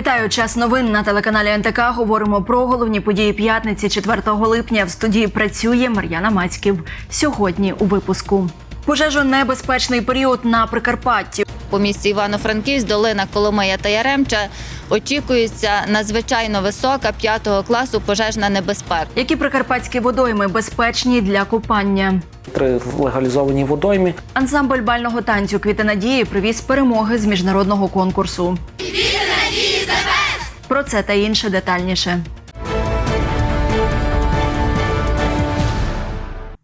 Вітаю час новин на телеканалі НТК. Говоримо про головні події п'ятниці 4 липня. В студії працює Мар'яна Мацьків. Сьогодні у випуску пожежонебезпечний період на Прикарпатті. По місті Івано-Франківськ, долина Коломия та Яремча очікується надзвичайно висока п'ятого класу пожежна небезпека. Які прикарпатські водойми безпечні для купання? Три легалізовані водойми. Ансамбль бального танцю Квіти надії привіз перемоги з міжнародного конкурсу. Про це та інше детальніше.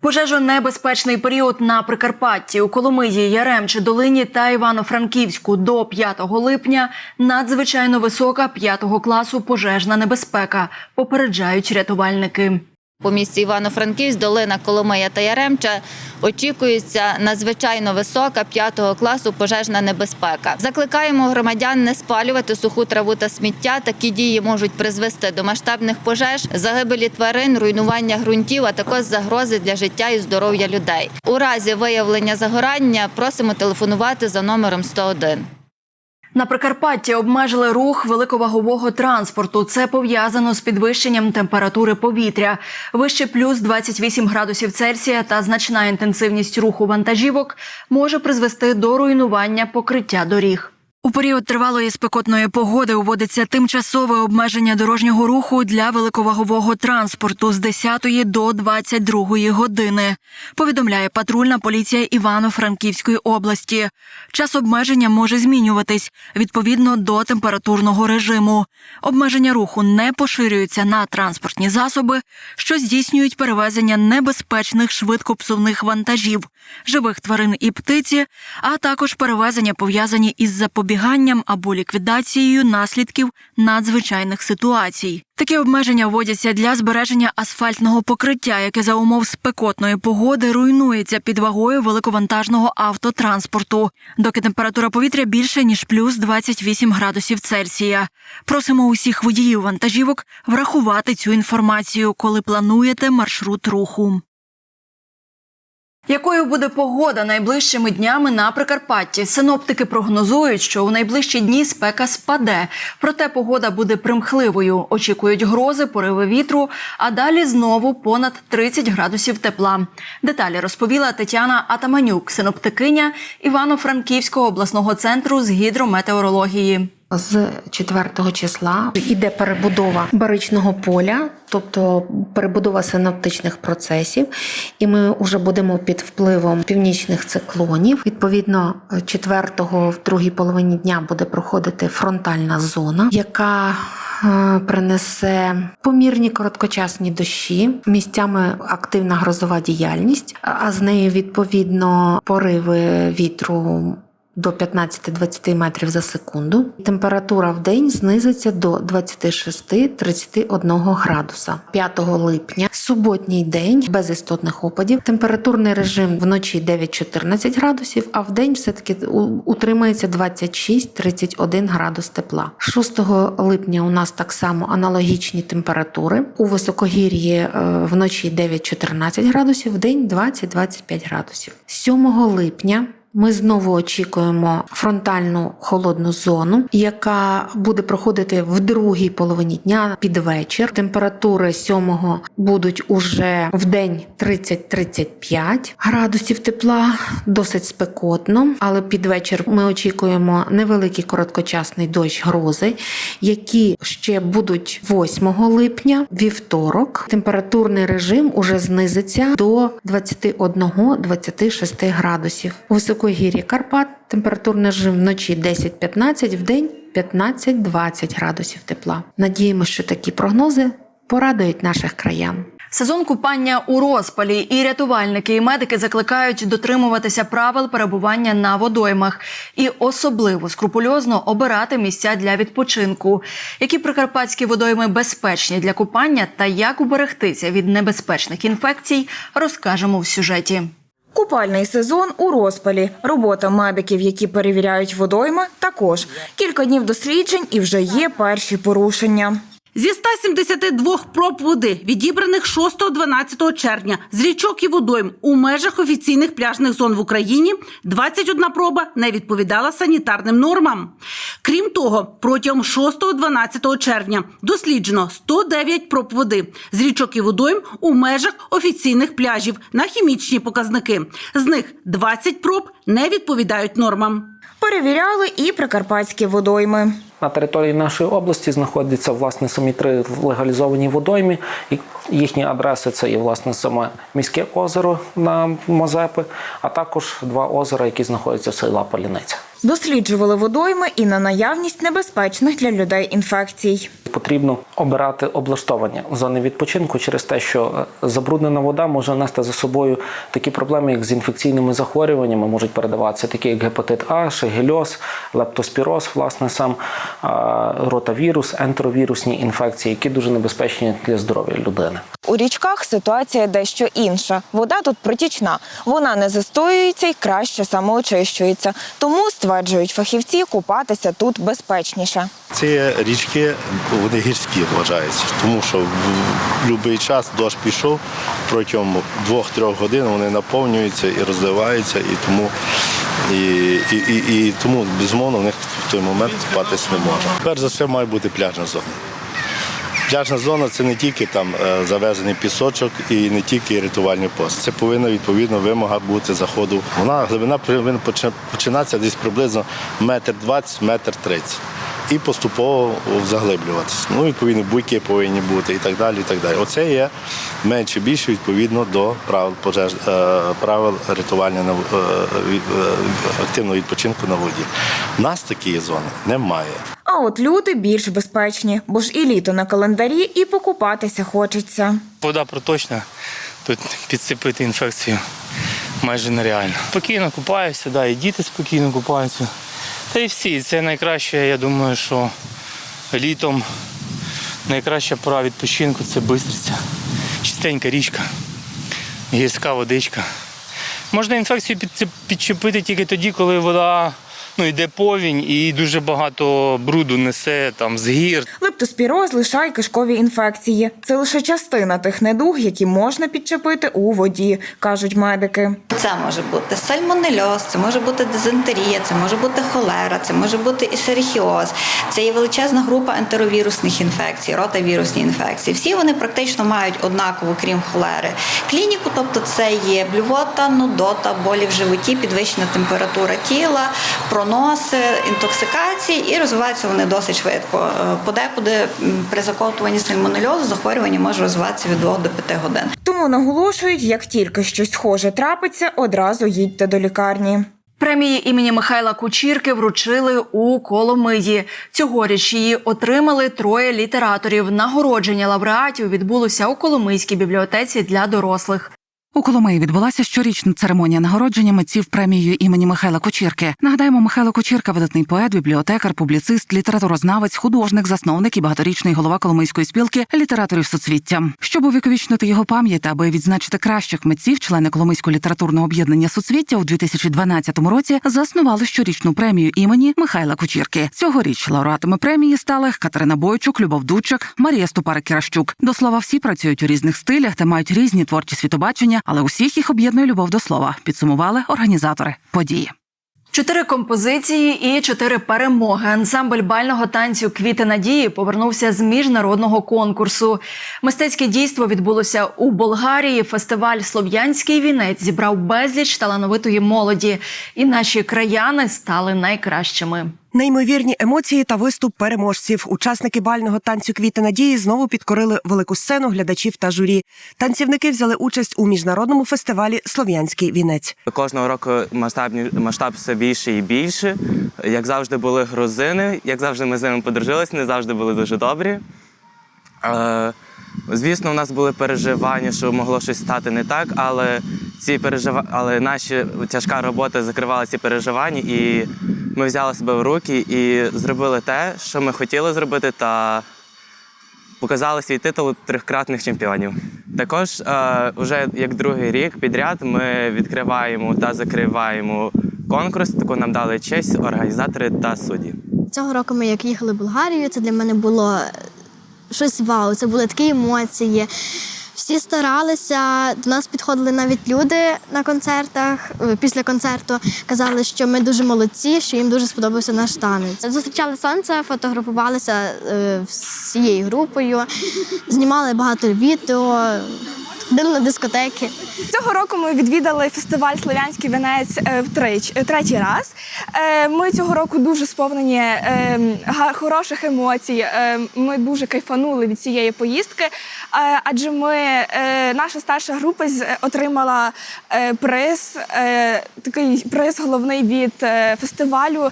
Пожежонебезпечний період на Прикарпатті у Коломиї, Яремчі, Долині та Івано-Франківську до 5 липня надзвичайно висока 5 класу пожежна небезпека. Попереджають рятувальники. По місті Івано-Франківськ, долина Коломия та Яремча очікується надзвичайно висока п'ятого класу пожежна небезпека. Закликаємо громадян не спалювати суху траву та сміття. Такі дії можуть призвести до масштабних пожеж, загибелі тварин, руйнування ґрунтів, а також загрози для життя і здоров'я людей. У разі виявлення загорання просимо телефонувати за номером 101. На Прикарпатті обмежили рух великовагового транспорту. Це пов'язано з підвищенням температури повітря. Вище плюс 28 градусів Цельсія та значна інтенсивність руху вантажівок може призвести до руйнування покриття доріг. У період тривалої спекотної погоди уводиться тимчасове обмеження дорожнього руху для великовагового транспорту з 10 до 22 години. Повідомляє патрульна поліція Івано-Франківської області. Час обмеження може змінюватись відповідно до температурного режиму. Обмеження руху не поширюються на транспортні засоби, що здійснюють перевезення небезпечних швидкопсувних вантажів, живих тварин і птиці, а також перевезення пов'язані із запобіганням або ліквідацією наслідків надзвичайних ситуацій. Такі обмеження вводяться для збереження асфальтного покриття, яке за умов спекотної погоди руйнується під вагою великовантажного автотранспорту, доки температура повітря більше ніж плюс 28 градусів Цельсія. Просимо усіх водіїв вантажівок врахувати цю інформацію, коли плануєте маршрут руху. Якою буде погода найближчими днями на Прикарпатті? Синоптики прогнозують, що у найближчі дні спека спаде, проте погода буде примхливою. Очікують грози, пориви вітру, а далі знову понад 30 градусів тепла. Деталі розповіла Тетяна Атаманюк, синоптикиня Івано-Франківського обласного центру з гідрометеорології. З 4 числа іде перебудова баричного поля, тобто перебудова синоптичних процесів, і ми вже будемо під впливом північних циклонів. Відповідно, 4-го в другій половині дня буде проходити фронтальна зона, яка е, Принесе помірні короткочасні дощі, місцями активна грозова діяльність, а з нею відповідно пориви вітру до 15-20 метрів за секунду. Температура в день знизиться до 26-31 градуса. 5 липня, суботній день, без істотних опадів. Температурний режим вночі 9-14 градусів, а в день все-таки утримається 26-31 градус тепла. 6 липня у нас так само аналогічні температури. У високогір'ї е, вночі 9-14 градусів, в день 20-25 градусів. 7 липня ми знову очікуємо фронтальну холодну зону, яка буде проходити в другій половині дня під вечір. Температури 7 будуть уже в день 30-35 градусів тепла, досить спекотно. Але під вечір ми очікуємо невеликий короткочасний дощ грози, які ще будуть 8 липня, вівторок. Температурний режим уже знизиться до 21-26 градусів. У високогір'ї Карпат температурний режим вночі 10-15, в день 15-20 градусів тепла. Надіємося, що такі прогнози порадують наших краян. Сезон купання у розпалі, і рятувальники і медики закликають дотримуватися правил перебування на водоймах і особливо скрупульозно обирати місця для відпочинку. Які прикарпатські водойми безпечні для купання та як уберегтися від небезпечних інфекцій, розкажемо в сюжеті. Купальний сезон у розпалі. Робота медиків, які перевіряють водойми, також кілька днів досліджень і вже є перші порушення. Зі 172 проб води, відібраних 6-12 червня з річок і водойм у межах офіційних пляжних зон в Україні, 21 проба не відповідала санітарним нормам. Крім того, протягом 6-12 червня досліджено 109 проб води з річок і водойм у межах офіційних пляжів на хімічні показники. З них 20 проб не відповідають нормам. Перевіряли і прикарпатські водойми. На території нашої області знаходяться власне самі три легалізовані водойми. Їхні адреси це і власне саме міське озеро на Мазепи, а також два озера, які знаходяться в села Поліниця. Досліджували водойми і на наявність небезпечних для людей інфекцій. Потрібно обирати облаштовання зони відпочинку через те, що е, забруднена вода може нести за собою такі проблеми, як з інфекційними захворюваннями, можуть передаватися, такі як гепатит А, шегельоз, лептоспіроз, власне сам ротавірус, ентеровірусні інфекції, які дуже небезпечні для здоров'я людини. У річках ситуація дещо інша. Вода тут протічна. Вона не застоюється і краще самоочищується. Тому, стверджують фахівці, купатися тут безпечніше. Ці річки вони гірські вважаються, тому що в будь-який час дощ пішов протягом 2-3 годин вони наповнюються і розливаються, і тому і, і, і, і тому безумовно в них в той момент купатись не можна. Перш за все має бути пляжна зона. Пляжна зона це не тільки там е, завезений пісочок і не тільки рятувальний пост. Це повинна відповідно вимога бути заходу. Вона глибина повинна починатися десь приблизно метр двадцять, метр тридцять. І поступово заглиблюватися. Ну, відповідно, буйки повинні бути і так далі. і так далі. Оце є менше більше відповідно до правил пожеж е, правил рятування на е, активного відпочинку на воді. У нас такої зони немає. А от люди більш безпечні, бо ж і літо на календарі, і покупатися хочеться. Вода проточна, тут підцепити інфекцію майже нереально. Спокійно купаюся, да, і діти спокійно купаються. Та й всі. Це найкраще, я думаю, що літом найкраща пора відпочинку це бистриця. Чистенька річка, гірська водичка. Можна інфекцію підчепити тільки тоді, коли вода ну, йде повінь і дуже багато бруду несе там з гір. Лептоспіроз, лиша й кишкові інфекції. Це лише частина тих недуг, які можна підчепити у воді, кажуть медики. Це може бути сальмонельоз, це може бути дизентерія, це може бути холера, це може бути ісерихіоз. Це є величезна група ентеровірусних інфекцій, ротавірусні інфекції. Всі вони практично мають однакову, крім холери. Клініку, тобто це є блювота, нудота, болі в животі, підвищена температура тіла, проноси, інтоксикації, і розвиваються вони досить швидко. Е, Подекуди при закотуванні сальмонельозу захворювання може розвиватися від 2 до 5 годин. Тому наголошують, як тільки щось схоже трапиться, одразу їдьте до лікарні. Премії імені Михайла Кучірки вручили у Коломиї. Цьогоріч її отримали троє літераторів. Нагородження лауреатів відбулося у Коломийській бібліотеці для дорослих. У Коломиї відбулася щорічна церемонія нагородження митців премією імені Михайла Кочірки. Нагадаємо, Михайло Кочірка, видатний поет, бібліотекар, публіцист, літературознавець, художник, засновник і багаторічний голова Коломийської спілки літераторів суцвіття. Щоб увіковічнити його пам'ять, аби відзначити кращих митців, члени Коломийського літературного об'єднання суцвіття у 2012 році заснували щорічну премію імені Михайла Кочірки. Цьогоріч лауреатами премії стали Катерина Бойчук, Любов Дучак, Марія Ступарик Кіращук. До слова, всі працюють у різних стилях та мають різні творчі світобачення, але усіх їх об'єднує любов до слова. Підсумували організатори події. Чотири композиції і чотири перемоги. Ансамбль бального танцю Квіти надії повернувся з міжнародного конкурсу. Мистецьке дійство відбулося у Болгарії. Фестиваль Слов'янський вінець зібрав безліч талановитої молоді, і наші краяни стали найкращими. Неймовірні емоції та виступ переможців. Учасники бального танцю Квіти надії знову підкорили велику сцену глядачів та журі. Танцівники взяли участь у міжнародному фестивалі Слов'янський вінець. Кожного року масштабні масштаб все більше і більше. Як завжди, були грузини, як завжди, ми з ними подружилися, не завжди були дуже добрі. Е, звісно, у нас були переживання, що могло щось стати не так, але ці пережива... але наша тяжка робота закривала ці переживання, і ми взяли себе в руки і зробили те, що ми хотіли зробити, та показали свій титул трьохкратних чемпіонів. Також е, вже як другий рік підряд ми відкриваємо та закриваємо конкурс. Таку нам дали честь організатори та судді. Цього року ми як їхали в Болгарію, це для мене було щось вау. Це були такі емоції. Всі старалися, до нас підходили навіть люди на концертах. е, Після концерту казали, що ми дуже молодці, що їм дуже сподобався наш танець. Зустрічали сонце, фотографувалися е, всією групою, знімали багато відео, ходили на дискотеки. Цього року ми відвідали фестиваль Слов'янський вінець е, втрич- е, третій раз. Е, Ми цього року дуже сповнені хороших емоцій. Ми дуже кайфанули від цієї поїздки, адже ми, наша старша група отримала приз, такий приз головний від фестивалю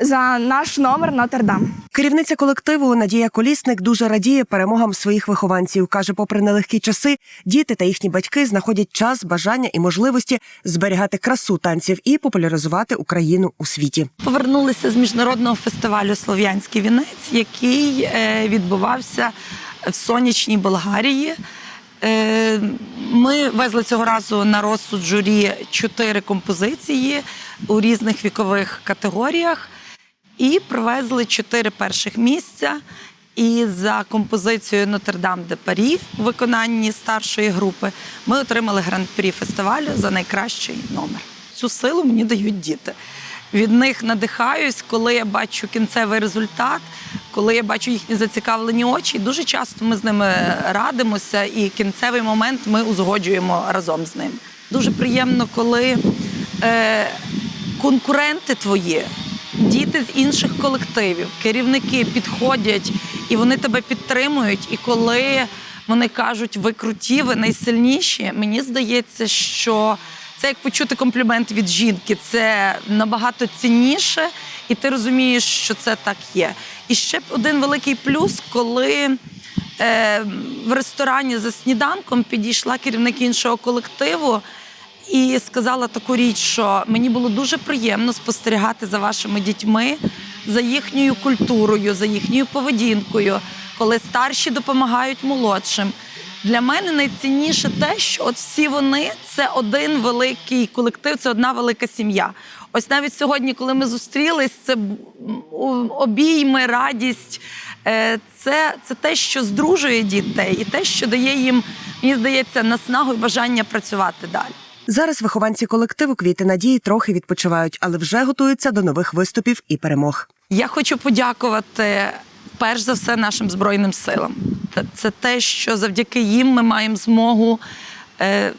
за наш номер Нотр-Дам. Керівниця колективу Надія Колісник дуже радіє перемогам своїх вихованців. каже, попри нелегкі часи, діти та їхні батьки знаходять час, бажання і можливості зберігати красу танців і популяризувати Україну у світі. Повернулися з міжнародного фестивалю Слов'янський вінець, який е, відбувався в сонячній Болгарії. Е, Ми везли цього разу на розсуд журі чотири композиції у різних вікових категоріях і привезли чотири перших місця. І за композицією Нотр-Дам де Парі у виконанні старшої групи ми отримали гран-прі фестивалю за найкращий номер. Цю силу мені дають діти. Від них надихаюсь, коли я бачу кінцевий результат, коли я бачу їхні зацікавлені очі. Дуже часто ми з ними радимося, і кінцевий момент ми узгоджуємо разом з ними. Дуже приємно, коли е, конкуренти твої, діти з інших колективів, керівники підходять і вони тебе підтримують. І коли вони кажуть, ви круті, ви найсильніші, мені здається, що це як почути комплімент від жінки. Це набагато цінніше, і ти розумієш, що це так є. І ще один великий плюс, коли е, в ресторані за сніданком підійшла керівник іншого колективу і сказала таку річ, що мені було дуже приємно спостерігати за вашими дітьми, за їхньою культурою, за їхньою поведінкою, коли старші допомагають молодшим. Для мене найцінніше те, що от всі вони це один великий колектив, це одна велика сім'я. Ось навіть сьогодні, коли ми зустрілись, це обійми, радість. Е, Це, це те, що здружує дітей, і те, що дає їм, мені здається, наснагу і бажання працювати далі. Зараз вихованці колективу Квіти Надії трохи відпочивають, але вже готуються до нових виступів і перемог. Я хочу подякувати перш за все нашим збройним силам. Це те, що завдяки їм ми маємо змогу е,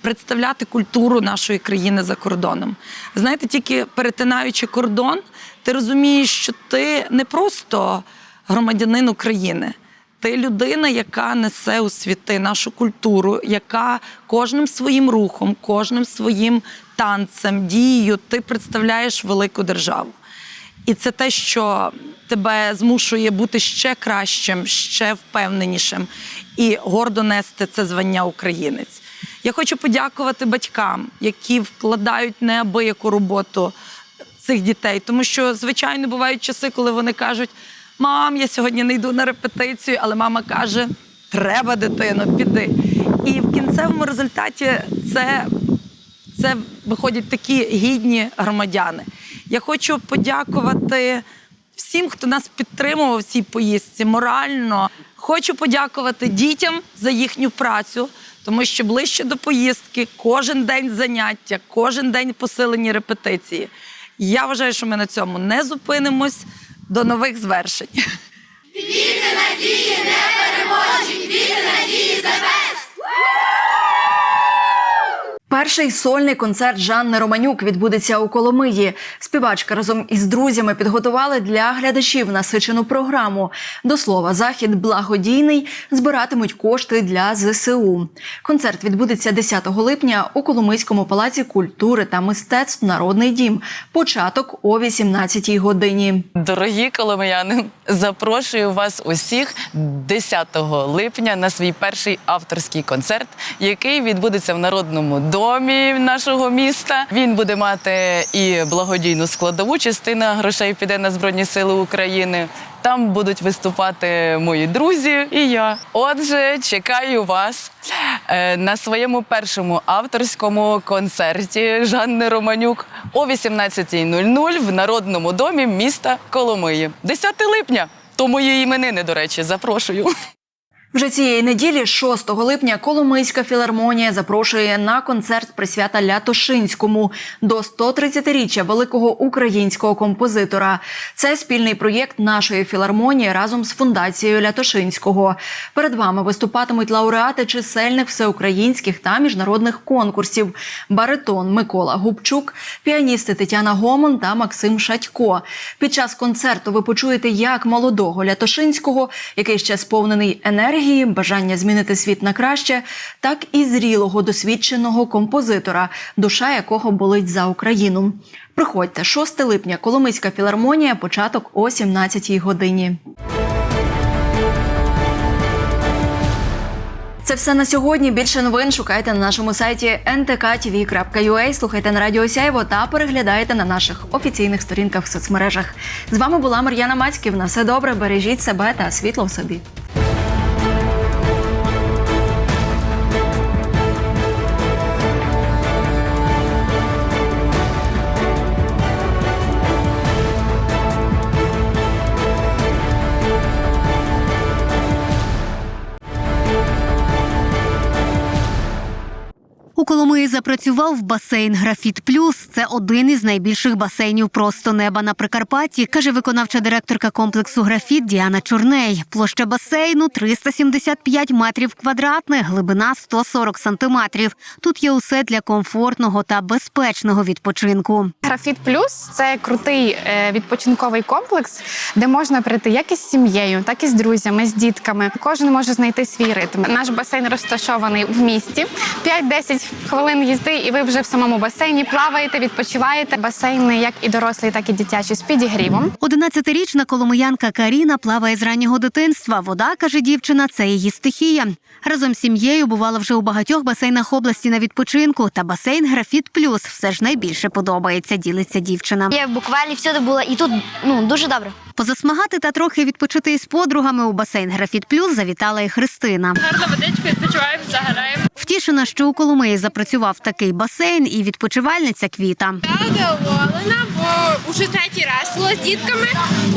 представляти культуру нашої країни за кордоном. Знаєте, тільки перетинаючи кордон, ти розумієш, що ти не просто громадянин України. Ти людина, яка несе у світи нашу культуру, яка кожним своїм рухом, кожним своїм танцем, дією ти представляєш велику державу. І це те, що тебе змушує бути ще кращим, ще впевненішим і гордо нести це звання українець. Я хочу подякувати батькам, які вкладають неабияку роботу цих дітей, тому що, звичайно, бувають часи, коли вони кажуть: мам, я сьогодні не йду на репетицію, але мама каже: треба, дитино, піди. І в кінцевому результаті це це виходять такі гідні громадяни. Я хочу подякувати всім, хто нас підтримував в цій поїздці морально. Хочу подякувати дітям за їхню працю, тому що ближче до поїздки кожен день заняття, кожен день посилені репетиції. Я вважаю, що ми на цьому не зупинимось до нових звершень. Перший сольний концерт Жанни Романюк відбудеться у Коломиї. Співачка разом із друзями підготували для глядачів насичену програму. До слова, захід благодійний збиратимуть кошти для ЗСУ. Концерт відбудеться 10 липня у Коломийському палаці культури та мистецтв Народний дім. Початок о 18 годині. Дорогі коломияни, запрошую вас усіх 10 липня на свій перший авторський концерт, який відбудеться в народному домі нашого міста. Він буде мати і благодійну складову. Частина грошей піде на Збройні Сили України. Там будуть виступати мої друзі і я. Отже, чекаю вас. е, на своєму першому авторському концерті Жанни Романюк о 18.00 в Народному домі міста Коломиї. 10 липня. То мої іменини, до речі, запрошую. Вже цієї неділі, 6 липня, Коломийська філармонія запрошує на концерт присвята Лятошинському до 130-річчя великого українського композитора. Це спільний проєкт нашої філармонії разом з фундацією Лятошинського. Перед вами виступатимуть лауреати чисельних всеукраїнських та міжнародних конкурсів: баритон Микола Губчук, піаністи Тетяна Гомон та Максим Шатько. Під час концерту ви почуєте як молодого Лятошинського, який ще сповнений енергії, бажання змінити світ на краще, так і зрілого досвідченого композитора, душа якого болить за Україну. Приходьте 6 липня, Коломийська філармонія, початок о 17 годині. Це все на сьогодні. Більше новин шукайте на нашому сайті ntktv.ua, слухайте на радіо Сяйво та переглядайте на наших офіційних сторінках в соцмережах. З вами була Мар'яна Мацьків. На все добре, бережіть себе та світло в собі. У Коломиї запрацював басейн Графіт Плюс. Це один із найбільших басейнів просто неба на Прикарпатті, каже виконавча директорка комплексу Графіт Діана Чорней. Площа басейну 375 метрів квадратних, глибина 140 сантиметрів. Тут є усе для комфортного та безпечного відпочинку. Графіт Плюс це крутий е, відпочинковий комплекс, де можна прийти як із сім'єю, так і з друзями, з дітками. Кожен може знайти свій ритм. Наш басейн розташований в місті. 5-10 хвилин їзди, і ви вже в самому басейні плаваєте, відпочиваєте. Басейни як і дорослі, так і дитячі з підігрівом. 11-річна коломиянка Каріна плаває з раннього дитинства. Вода, каже дівчина, це її стихія. Разом з сім'єю бувала вже у багатьох басейнах області на відпочинку. Та басейн Графіт Плюс все ж найбільше подобається, ділиться дівчина. Я буквально всюди була, і тут ну дуже добре. Позасмагати та трохи відпочити із подругами у басейн Графіт Плюс завітала і Христина. Гарна водичка, відпочиваємо, загораємо. Втішена, що у Коломиї запрацював такий басейн, і відпочивальниця квіта. Я задоволена, бо уже третій раз була з дітками.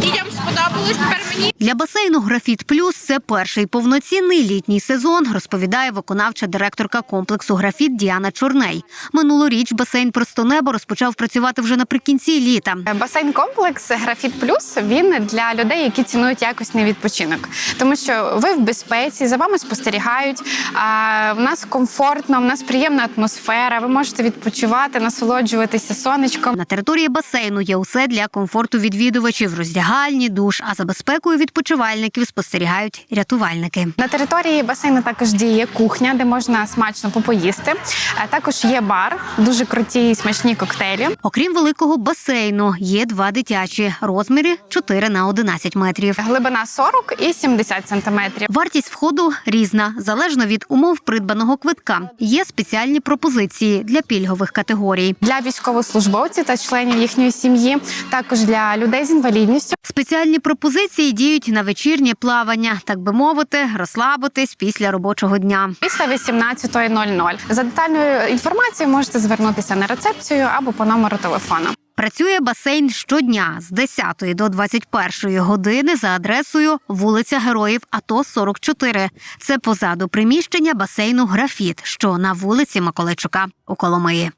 Дітям сподобалось тепер мені. Для басейну Графіт Плюс це перший повноцінний літній сезон, розповідає виконавча директорка комплексу Графіт Діана Чорней. Минулоріч басейн Просто небо розпочав працювати вже наприкінці літа. Басейн комплекс Графіт Плюс він для людей, які цінують якісний відпочинок, тому що ви в безпеці, за вами спостерігають. А в нас комфортно, в нас приємна атмосфера. Ви можете відпочивати, насолоджуватися сонечком. На території басейну є усе для комфорту відвідувачів, роздягальні, душ. А за безпекою відпочивальників спостерігають рятувальники. На території басейну також діє кухня, де можна смачно попоїсти. А також є бар, дуже круті і смачні коктейлі. Окрім великого басейну, є два дитячі розміри 4 на 11 метрів. Глибина 40 і 70 сантиметрів. Вартість входу різна, залежно від умов придбаного квитка. Є спеціальні пропозиції для пільгових категорій. Для військовослужбовців та членів їхньої сім'ї, також для людей з інвалідністю. Спеціальні пропозиції діють на вечірнє плавання, так би мовити, розслабитись після робочого дня. Після 18.00. За детальною інформацією можете звернутися на рецепцію або по номеру телефону. Працює басейн щодня з 10 до 21 години за адресою вулиця Героїв АТО 44. Це позаду приміщення басейну Графіт, що на вулиці Миколайчука у Коломиї.